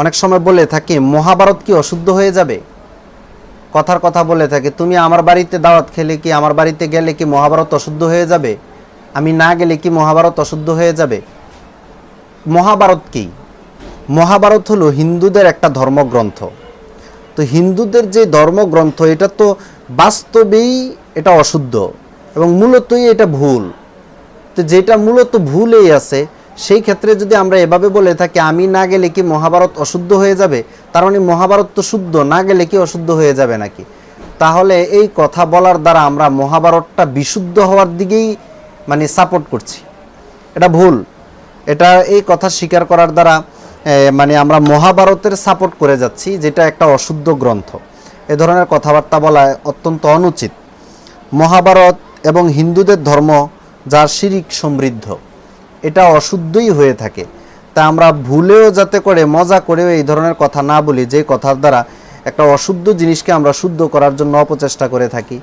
অনেক সময় বলে থাকি, মহাভারত কি অশুদ্ধ হয়ে যাবে? কথার কথা বলে থাকে, তুমি আমার বাড়িতে দাওয়াত খেলে কি, আমার বাড়িতে গেলে কি মহাভারত অশুদ্ধ হয়ে যাবে? আমি না গেলে কি মহাভারত অশুদ্ধ হয়ে যাবে? মহাভারত কি? মহাভারত হলো হিন্দুদের একটা ধর্মগ্রন্থ। তো হিন্দুদের যে ধর্মগ্রন্থ, এটা তো বাস্তবেই এটা অশুদ্ধ এবং মূলতই এটা ভুল। তো যেটা মূলত ভুলেই আছে সেই ক্ষেত্রে যদি আমরা এভাবে বলে থাকি, আমি না গেলে কি মহাভারত অশুদ্ধ হয়ে যাবে? তার মানে মহাভারত তো শুদ্ধ, না গেলে কি অশুদ্ধ হয়ে যাবে নাকি? তাহলে এই কথা বলার দ্বারা আমরা মহাভারতটা বিশুদ্ধ হওয়ার দিকেই মানে সাপোর্ট করছি। এটা ভুল। এটা এই কথা স্বীকার করার দ্বারা মানে আমরা মহাভারতের সাপোর্ট করে যাচ্ছি, যেটা একটা অশুদ্ধ গ্রন্থ। এ ধরনের কথাবার্তা বলা অত্যন্ত অনুচিত। মহাভারত এবং হিন্দুদের ধর্ম, যার শিরিক সমৃদ্ধ। এটা অশুদ্ধই হয়ে থাকে। তা আমরা ভুলেও যাতে করে মজা করেও এই ধরনের কথা না বলি, যে কথার দ্বারা একটা অশুদ্ধ জিনিসকে আমরা শুদ্ধ করার জন্য অপচেষ্টা করে থাকি।